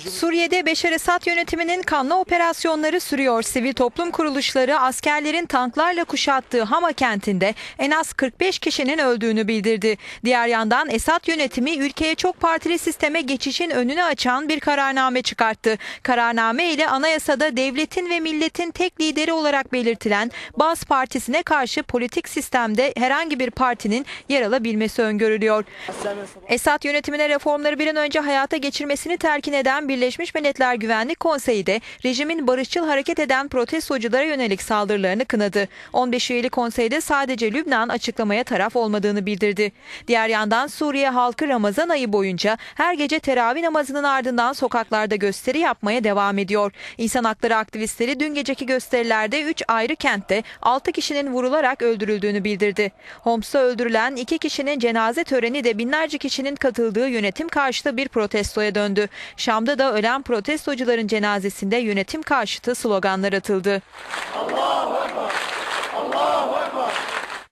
Suriye'de Beşar Esad yönetiminin kanlı operasyonları sürüyor. Sivil toplum kuruluşları askerlerin tanklarla kuşattığı Hama kentinde en az 45 kişinin öldüğünü bildirdi. Diğer yandan Esad yönetimi ülkeye çok partili sisteme geçişin önünü açan bir kararname çıkarttı. Kararname ile anayasada devletin ve milletin tek lideri olarak belirtilen Baas Partisi'ne karşı politik sistemde herhangi bir partinin yer alabilmesi öngörülüyor. Esad yönetimine reformları bir an önce hayata geçirmesini telkin eden Birleşmiş Milletler Güvenlik Konseyi de rejimin barışçıl hareket eden protestoculara yönelik saldırılarını kınadı. 15 üyeli konseyde sadece Lübnan açıklamaya taraf olmadığını bildirdi. Diğer yandan Suriye halkı Ramazan ayı boyunca her gece teravih namazının ardından sokaklarda gösteri yapmaya devam ediyor. İnsan hakları aktivistleri dün geceki gösterilerde 3 ayrı kentte 6 kişinin vurularak öldürüldüğünü bildirdi. Homs'ta öldürülen 2 kişinin cenaze töreni de binlerce kişinin katıldığı yönetim karşıtı bir protestoya döndü. Şam'da da ölen protestocuların cenazesinde yönetim karşıtı sloganlar atıldı.